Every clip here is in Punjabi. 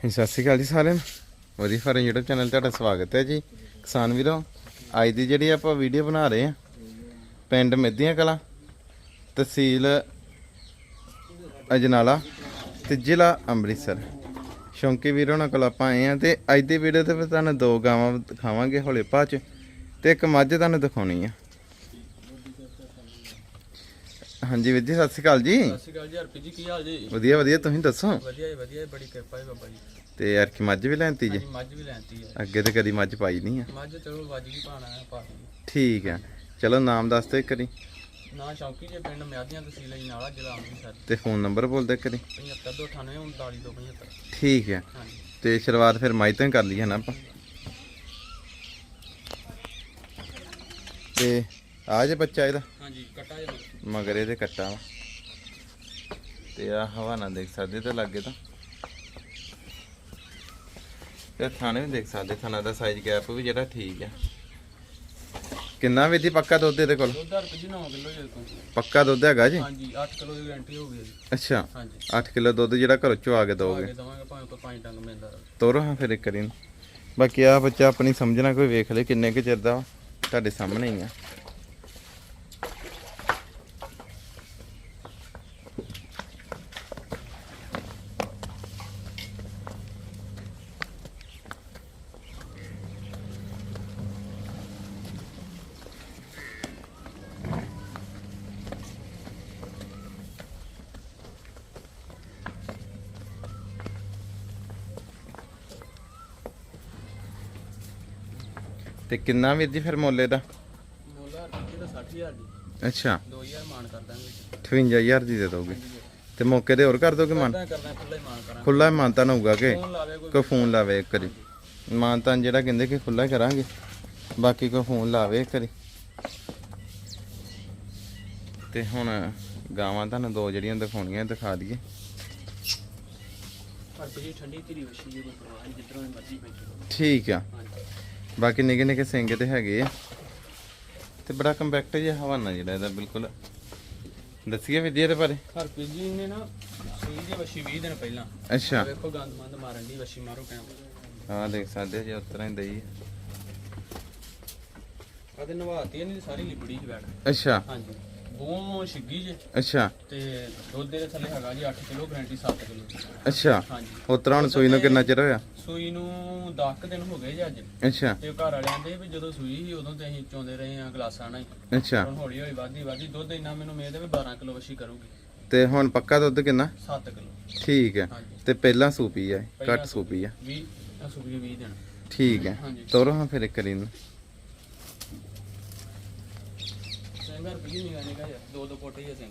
ਹਾਂਜੀ, ਸਤਿ ਸ਼੍ਰੀ ਅਕਾਲ ਜੀ ਸਾਰਿਆਂ ਨੂੰ। ਵਧੀਆ ਫਾਰਮ YouTube ਚੈਨਲ ਤੁਹਾਡਾ ਸਵਾਗਤ ਹੈ ਜੀ। ਕਿਸਾਨ ਵੀਰੋ ਅੱਜ ਦੀ ਜਿਹੜੀ ਆਪਾਂ ਵੀਡੀਓ ਬਣਾ ਰਹੇ ਆ ਪਿੰਡ ਮਿੱਧੀਆਂ ਕਲਾ ਤਹਿਸੀਲ ਅਜਨਾਲਾ ਤੇ ਜ਼ਿਲ੍ਹਾ ਅੰਮ੍ਰਿਤਸਰ। ਸ਼ੌਂਕੀ ਵੀਰੋ ਨਾਲ ਕੋਲ ਆਪਾਂ ਆਏ ਆ ਤੇ ਅੱਜ ਦੀ ਵੀਡੀਓ ਤੇ ਫਿਰ ਤੁਹਾਨੂੰ ਦੋ ਗਾਵਾਂ ਦਿਖਾਵਾਂਗੇ ਹੌਲੇ ਭਾਅ ਚ ਤੇ ਇੱਕ ਮੱਝ ਤੁਹਾਨੂੰ ਦਿਖਾਉਣੀ ਆ। ਹਾਂਜੀ ਵੀਰ ਜੀ ਸਤਿ ਸ਼੍ਰੀ ਅਕਾਲ ਜੀ। ਸਤਿ ਸ਼੍ਰੀ ਅਕਾਲ ਜੀ ਹਰਪੀ ਜੀ ਕੀ ਹਾਲ ਜੀ? ਵਧੀਆ ਵਧੀਆ ਤੁਸੀਂ ਦੱਸੋ? ਵਧੀਆ ਜੀ ਵਧੀਆ ਜੀ, ਬੜੀ ਕਿਰਪਾ ਹੈ ਬਾਬਾ ਜੀ। ਤੇ ਯਾਰ ਕੀ ਮੱਝ ਵੀ ਲੈਂਤੀ ਜੀ? ਹਾਂਜੀ ਮੱਝ ਵੀ ਲੈਂਦੀ ਹੈ। ਅੱਗੇ ਤੇ ਕਦੀ ਮੱਝ ਪਾਈ ਨਹੀਂ ਆ। ਮੱਝ ਚਲੋ ਵੱਜ ਗਈ ਪਾਣਾ ਹੈ ਪਾ ਲਈ। ਠੀਕ ਹੈ ਚਲੋ ਨਾਮ ਦੱਸ ਦਿਓ ਕਰੀ ਨਾ ਸ਼ੌਂਕੀ ਜੇ ਪਿੰਡ ਮਿਆਦੀਆਂ ਤਹਿਸੀਲ ਜੀ ਨਾਲਾ ਜ਼ਿਲ੍ਹਾ ਅੰਮ੍ਰਿਤਸਰ। ਤੇ ਫੋਨ ਨੰਬਰ ਬੋਲ ਦੇ ਕਰੀ 7598 3975 ਠੀਕ ਹੈ ਹਾਂਜੀ। ਤੇ ਸ਼ੁਰੂਆਤ ਫਿਰ ਮਾਈ ਤੋਂ ਹੀ ਕਰ ਲਈ ਹੈ ਨਾ ਆਪਾਂ। ਤੇ ਆ ਜੇ ਬੱਚਾ ਇਹਦਾ। ਮਗਰ ਇਹਦੇ ਕੱਟਾ ਵਾ। ਤੇ ਆ ਹਵਾ ਨਾ ਦੇਖ ਸਕਦੇ ਤੇ ਲੱਗੇ ਤਾਂ। ਤੇ ਥਾਣੇ ਵੀ ਦੇਖ ਸਕਦੇ ਥਾਣਾ ਦਾ ਸਾਈਜ਼ ਗੈਪ ਵੀ ਜਿਹੜਾ ਠੀਕ ਹੈ ਕਿੰਨਾ ਵੀ ਦੀ ਪੱਕਾ ਦੁੱਧ ਇਹਦੇ ਕੋਲ? ਦੁੱਧ ਹਰਪੀ ਜੀ 9 ਕਿਲੋ ਜੀ ਕੋਲ। ਪੱਕਾ ਦੁੱਧ ਹੈਗਾ ਜੀ? ਹਾਂਜੀ 8 ਕਿਲੋ ਦੀ ਗਾਰੰਟੀ ਹੋ ਗਈ ਜੀ। ਅੱਛਾ ਹਾਂਜੀ। 8 ਕਿਲੋ ਦੁੱਧ ਜਿਹੜਾ ਘਰੋਂ ਚੋਂ ਆ ਕੇ ਆ ਦੋਗੇ ਕੇ ਦਵਾਂਗੇ ਭਾਵੇਂ ਕੋਈ ਪੰਜ ਟੰਗ ਮਿਲਦਾ। ਤੋਰੋ ਹਾਂ ਫਿਰ ਇੱਕ ਵਾਰੀ। ਬਾਕੀ ਆ ਬੱਚਾ ਆਪਣੀ ਸਮਝਣਾ ਕੋਈ ਵੇਖ ਲੈ ਕਿੰਨੇ ਕੁ ਚਿਰ ਦਾ। ਤੁਹਾਡੇ ਸਾਹਮਣੇ ਹੀ ਆ। ਤੇ ਕਿੰਨਾ ਵੀਰ ਜੀ ਫਿਰ ਮੁੱਲ ਇਹਦਾ? ਮੁੱਲ ਹਰਪੀ ਜੀ ਦਾ 60000 ਜੀ। ਅੱਛਾ। 2000 ਮਾਨ ਕਰ ਦਾਂਗੇ 58000 ਦੀ ਦੇ ਦੋਗੇ। ਤੇ ਮੌਕੇ ਤੇ ਹੋਰ ਕਰ ਦੋਗੇ ਮਨ ਖੁੱਲਾ ਮਾਨ ਨਾ ਹੋਊਗਾ ਕਿ? ਫੋਨ ਲਾਵੇ ਕੋਈ ਫੋਨ ਲਾਵੇ ਇੱਕ ਵਾਰੀ। ਮਾਨਤਾ ਜਿਹੜਾ ਕਹਿੰਦੇ ਕਿ ਖੁੱਲਾ ਕਰਾਂਗੇ। ਬਾਕੀ ਕੋਈ ਫੋਨ ਲਾਵੇ ਇੱਕ ਵਾਰੀ। ਤੇ ਹੁਣ ਗਾਵਾਂ ਤੁਹਾਨੂੰ ਦੋ ਜਿਹੜੀਆਂ ਦਿਖਾਉਣੀਆਂ ਦਿਖਾ ਦਈਏ। ਹਰਪੀ ਜੀ ਠੰਡੀ ਧੀਰੀ ਵਸ਼ੀ ਜੀ ਕੋਈ ਪਰਵਾਹ ਨਹੀਂ ਜਿੱਧਰੋਂ ਵੀ ਮਰਜ਼ੀ ਭੇਜੋ। ਠੀਕ ਆ। ਬਾਕੀ ਨਿੱਕੇ ਨਿੱਕੇ ਸਿੰਗੇ ਤੇ ਹੈਗੇ ਆ। ਤੇ ਬੜਾ ਕੰਪੈਕਟ ਜਿਹਾ ਹਵਾਨਾ ਜਿਹੜਾ ਇਹਦਾ ਬਿਲਕੁਲ। ਦੱਸੀਏ ਵੀ ਇਹਦੇ ਬਾਰੇ। ਹਰਪੀ ਜੀ ਨੇ ਨਾ ਸੂਈ ਦੀ ਵਸ਼ੀ 20 ਦਿਨ ਪਹਿਲਾਂ। ਅੱਛਾ। ਵੇਖੋ ਗੰਦ ਮੰਦ ਮਾਰਨ ਦੀ ਵਸ਼ੀ ਮਾਰੋ ਕੈਮ ਹਾਂ ਦੇਖ ਸਕਦੇ ਜੇ ਉਤਰਾ ਹੀ ਦਈ ਆਦੇ ਨਵਾਤੀ ਇਹਦੀ ਸਾਰੀ ਲਿਬੜੀ ਚ ਬੈਠ ਅੱਛਾ। ਹਾਂਜੀ। ਬੂਹ ਛਿੱਗੀ ਜੇ। ਅੱਛਾ। ਤੇ ਦੁੱਧ ਦੇ ਥੱਲੇ ਹੈਗਾ ਜੀ 8 ਕਿਲੋ ਗਰੰਟੀ 7 ਕਿਲੋ। ਅੱਛਾ। ਹਾਂਜੀ। ਉਤਰਾ ਹੁਣ ਸੂਈ ਨੂੰ ਕਿੰਨਾ ਚਿਰ ਹੋਇਆ? ਸੂਈ ਨੂੰ 10 ਦਿਨ ਹੋ ਗਏ ਜੀ ਅੱਜ। ਅੱਛਾ। ਤੇ ਘਰ ਵਾਲਿਆਂ ਦੇ ਵੀ ਜਦੋਂ ਸੂਈ ਸੀ ਉਦੋਂ ਤੇ ਅਸੀਂ ਚੋਂਦੇ ਰਹੇ ਆ ਗਲਾਸਾਂ ਨਾਲ ਹੀ। ਅੱਛਾ। ਹੁਣ ਹੌਲੀ ਹੌਲੀ ਵਧਦੀ ਵਧਦੀ। ਦੁੱਧ ਇੰਨਾ ਮੈਨੂੰ ਉਮੀਦ ਹੈ ਵੀ 12 ਕਿਲੋ ਵਸ਼ੀ ਕਰੂਗੀ। ਤੇ ਹੁਣ ਪੱਕਾ ਦੁੱਧ ਕਿੰਨਾ? 7 ਕਿਲੋ। ਠੀਕ ਹੈ। ਹਾਂਜੀ। ਤੇ ਪਹਿਲਾਂ ਸੂਪੀ ਆ ਪਹਿਲਾਂ ਘੱਟ ਸੂਪੀ ਆ 20 ਆ ਸੂਈ 20 ਦਿਨ। ਠੀਕ ਹੈ। ਹਾਂਜੀ। ਤੋਰੋ ਹਾਂ ਫਿਰ ਇੱਕ ਵਾਰੀ ਨੂੰ ਸਿੰਘਾਂ ਰੁਪਈਏ ਨਿਗਾ ਨਿਗਾ ਯਾਰ ਦੋ ਦੋ ਪੋਟੇ ਹੀ ਆ ਸਿੰਘ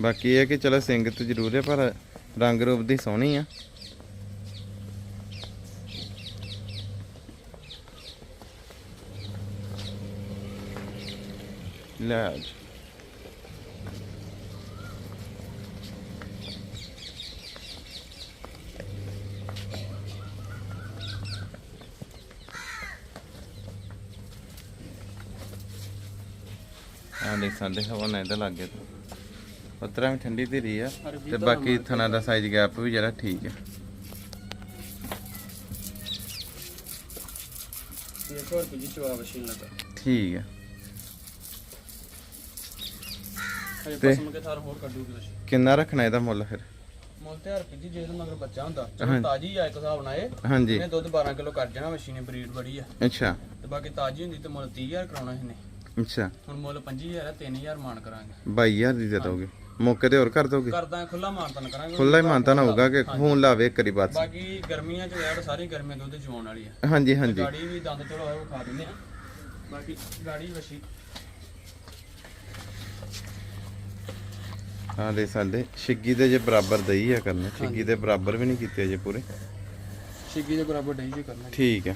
ਬਾਕੀ ਇਹ ਹੈ ਕਿ ਚਲੋ ਸਿੰਘ ਤੇ ਜ਼ਰੂਰ ਹੈ, ਪਰ ਰੰਗ ਰੂਪ ਦੀ ਸੋਹਣੀ ਆ ਲੈ ਜੀ। ਦੇਖ ਸਾਡੇ ਹਵਾ ਨਾ ਇਹਦੇ ਲੱਗੇ ਉਤਰਾ ਵੀ ਠੰਡੀ ਧੀਰੀ ਆ ਤੇ ਬਾਕੀ ਥਣਾ ਦਾ ਸਾਈਜ਼ ਗੈਪ ਵੀ ਜਿਹੜਾ ਠੀਕ ਹੈ ਲੱਗਾ ਠੀਕ ਹੈ ਤੇ- ਕਿੰਨਾ ਰੱਖਣਾ ਇਹਦਾ ਮੁੱਲ ਫਿਰ? ਮੁੱਲ ਤੇ ਹਰ ਜੀ ਜੇ ਮਗਰ ਬੱਚਾ ਹੁੰਦਾ। ਚਲੋ ਤਾਜੀ ਆ ਇੱਕ ਹਿਸਾਬ ਨਾਲ ਇਹ। ਹਾਂਜੀ। ਇਹਨੇ ਦੁੱਧ 12 ਕਿਲੋ ਕਰ ਜਾਣਾ ਵਸ਼ੀ ਨੇ ਬਰੀਡ ਬੜੀ ਆ। ਅੱਛਾ। ਤੇ ਬਾਕੀ ਤਾਜੀ ਹੁੰਦੀ ਤੇ ਮੁੱਲ 30000 ਕਰਾਉਣਾ ਇਹਨੇ। ਅੱਛਾ। ਹੁਣ ਮੁੱਲ 25000 ਹੈ 3000 ਮਾਨ ਕਰਾਂਗੇ। 22000 ਦੀ ਦੇ ਦੋਗੇ। ਮੌਕੇ ਤੇ ਹੋਰ ਕਰ ਦੋਗੇ? ਕਰਦਾ ਖੁੱਲਾ ਮਾਨਤਨ ਕਰਾਂਗੇ ਖੁੱਲਾ ਹੀ ਮਾਨਤਾ ਨਾ ਹੋਊਗਾ ਕਿ ਫੋਨ ਲਾਵੇ ਇੱਕ ਵਾਰੀ ਬਸ ਬਾਕੀ ਗਰਮੀਆਂ ਚ ਯਾਰ ਸਾਰੀ ਗਰਮੀਆਂ ਦੁੱਧ ਚਵਾਉਣ ਵਾਲੀ ਆ। ਹਾਂਜੀ ਹਾਂਜੀ। ਗਾੜੀ ਵੀ ਦੰਦ ਚਲੋ ਉਹ ਖਾ ਦਿੰਦੇ ਆ। ਬਾਕੀ ਗਾੜੀ ਵਸ਼ੀ ਹਾਂ ਦੇ ਸਾਡੇ ਛਿੱਗੀ ਦੇ ਜੇ ਬਰਾਬਰ ਦਈ ਆ ਕਰਨੇ ਛਿੱਗੀ ਦੇ ਬਰਾਬਰ ਵੀ ਨਹੀਂ ਕੀਤੇ ਜੇ ਪੂਰੇ। ਛਿੱਗੀ ਦੇ ਬਰਾਬਰ ਡਈ ਜੀ ਕਰਨਾ। ਠੀਕ ਹੈ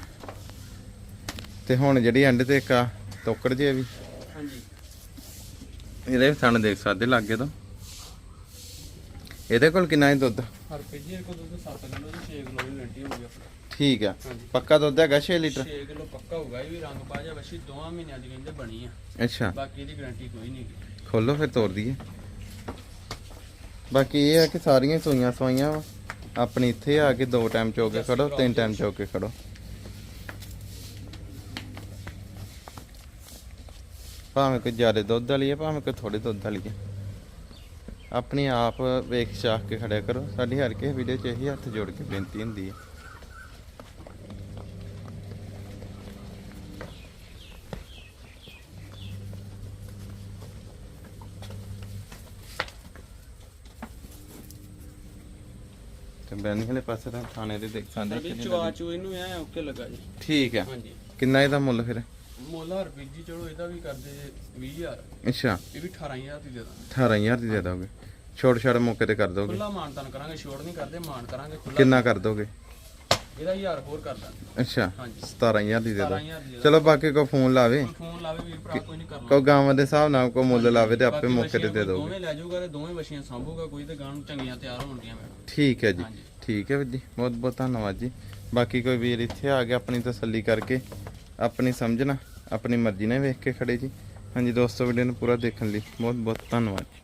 ਤੇ ਹੁਣ ਜਿਹੜੀ ਐਂਡ ਤੇ ਇੱਕ ਆ ਤੋਕੜ ਜੇ ਵੀ। ਹਾਂਜੀ। ਇਹਦੇ ਵੀ ਥਣ ਦੇਖ ਸਕਦੇ ਲਾਗੇ ਤੋਂ। ਇਹਦੇ ਕੋਲ ਕਿੰਨਾ ਹੈ ਦੁੱਧ? ਹਰ ਪੇਜੀ ਕੋ ਦੁੱਧ 7 ਕਿਲੋ ਦੀ 6 ਕਿਲੋ ਦੀ ਗਰੰਟੀ ਹੋਊਗੀ ਆਪਣੀ ਠੀਕ ਆ। ਹਾਂਜੀ। ਪੱਕਾ ਦੁੱਧ ਹੈਗਾ 6 ਲੀਟਰ? 6 ਕਿਲੋ ਪੱਕਾ ਹੋਊਗਾ ਇਹ ਵੀ ਰੰਗ ਬਾਜਾ ਵਸ਼ੀ ਦੋਵਾਂ ਮਹੀਨਿਆਂ ਦੀ ਕਹਿੰਦੇ ਬਣੀ ਆ। ਅੱਛਾ। ਬਾਕੀ ਇਹਦੀ ਗਰੰਟੀ ਕੋਈ ਨਹੀਂ ਖੋਲੋ ਫਿਰ ਤੋੜ ਦਈਏ। ਬਾਕੀ ਇਹ ਹੈ ਕਿ ਸਾਰੀਆਂ ਸੂਈਆਂ ਸਵਾਈਆਂ ਵਾ। ਆਪਣੀ ਇੱਥੇ ਆ ਕੇ ਦੋ ਟਾਈਮ ਚੋ ਕੇ ਖੜੋ ਤਿੰਨ ਟਾਈਮ ਚੋ ਕੇ ਖੜੋ। ਭਾਵੇਂ ਕੋਈ ਜ਼ਿਆਦਾ ਦੁੱਧ ਵਾਲੀ ਹੈ ਭਾਵੇਂ ਕੋਈ ਥੋੜੇ ਦੁੱਧ ਵਾਲੀ ਹੈ। ਆਪਣੀ ਆਪ ਵੇਖ ਚਾਖ ਕੇ ਖੜਿਆ ਕਰੋ। ਸਾਡੀ ਹਰ ਕਿਸੇ ਵੀਡੀਓ 'ਚ ਇਹੀ ਹੱਥ ਜੋੜ ਕੇ ਬੇਨਤੀ ਹੁੰਦੀ ਹੈ। ਤੇ ਬੈਣੀ ਵਾਲੇ ਪਾਸੇ ਤਾਂ ਥਾਣੇ ਦੇ ਦੇਖ ਸਕਦੇ ਸਾਡੀ ਕਿੰਨੇ ਚਵਾ। ਚੂ ਇਹਨੂੰ ਐ ਓਕੇ ਲੱਗਾ ਜੀ। ਠੀਕ ਹੈ। ਹਾਂਜੀ। ਕਿੰਨਾ ਇਹਦਾ ਮੁੱਲ ਫਿਰ? ਮੁੱਲ ਹਰਪ੍ਰੀਤ ਜੀ ਚਲੋ ਇਹਦਾ ਵੀ ਕਰਦੇ 20000 ਅੱਛਾ। ਇਹ ਵੀ 18000 ਦੀ ਦੇ ਦਾਂਗੇ। 18000 ਦੀ ਦੇ ਦੋਗੇ। ਛੋਟ ਛਾੜ ਮੌਕੇ ਤੇ ਕਰ ਦੋਗੇ? ਖੁੱਲਾ ਮਾਨਤਾਨ ਕਰਾਂਗੇ ਛੋੜ ਨਹੀਂ ਕਰਦੇ ਮਾਨ ਕਰਾਂਗੇ ਖੁੱਲਾ ਕਿੰਨਾ ਕਰ ਦੋਗੇ? ਇਹਦਾ 1000 ਹੋਰ ਕਰ ਦਾਂਗੇ। ਅੱਛਾ ਹਾਂਜੀ। 17000 ਦੀ ਦੇ ਦੋ 17000 ਦੀ ਦੇ ਚਲੋ ਬਾਕੀ ਕੋ ਫੋਨ ਲਾਵੇ। ਕੋਈ ਫੋਨ ਲਾਵੇ ਵੀਰ ਭਰਾ ਕੋਈ ਨਹੀਂ ਕਰਨਾ। ਕੋ ਗਾਵਾਂ ਦੇ ਹਿਸਾਬ ਨਾਲ ਕੋ ਮੁੱਲ ਲਾਵੇ ਤੇ ਆਪੇ ਮੌਕੇ ਤੇ ਦੇ ਦੋਗੇ। ਦੋਵੇਂ ਲੈ ਜਾਊਗਾ ਤੇ ਦੋਵੇਂ ਵਛੀਆਂ ਸੰਭੂਗਾ ਕੋਈ ਤੇ ਗਾਂ ਨੂੰ ਚੰਗੀਆਂ ਤਿਆਰ ਹੋਣਗੀਆਂ ਮੈਡਮ। ਠੀਕ ਹੈ ਜੀ। ਹਾਂਜੀ। ਠੀਕ ਹੈ ਵੀਰ ਜੀ ਬਹੁਤ ਬਹੁਤ ਧੰਨਵਾਦ ਜੀ। ਬਾਕੀ ਕੋਈ ਵੀਰ ਇੱਥੇ ਆ ਗਿਆ ਆਪਣੀ ਤਸੱਲੀ ਕਰਕੇ ਆਪਣੀ ਸਮਝਣਾ ਆਪਣੀ ਮਰਜ਼ੀ ਨਾਲ ਵੇਖ ਕੇ ਖੜੇ ਜੀ। ਹਾਂਜੀ ਦੋਸਤੋ ਵੀਡੀਓ ਨੂੰ ਪੂਰਾ ਦੇਖਣ ਲਈ ਬਹੁਤ ਬਹੁਤ ਧੰਨਵਾਦ ਜੀ।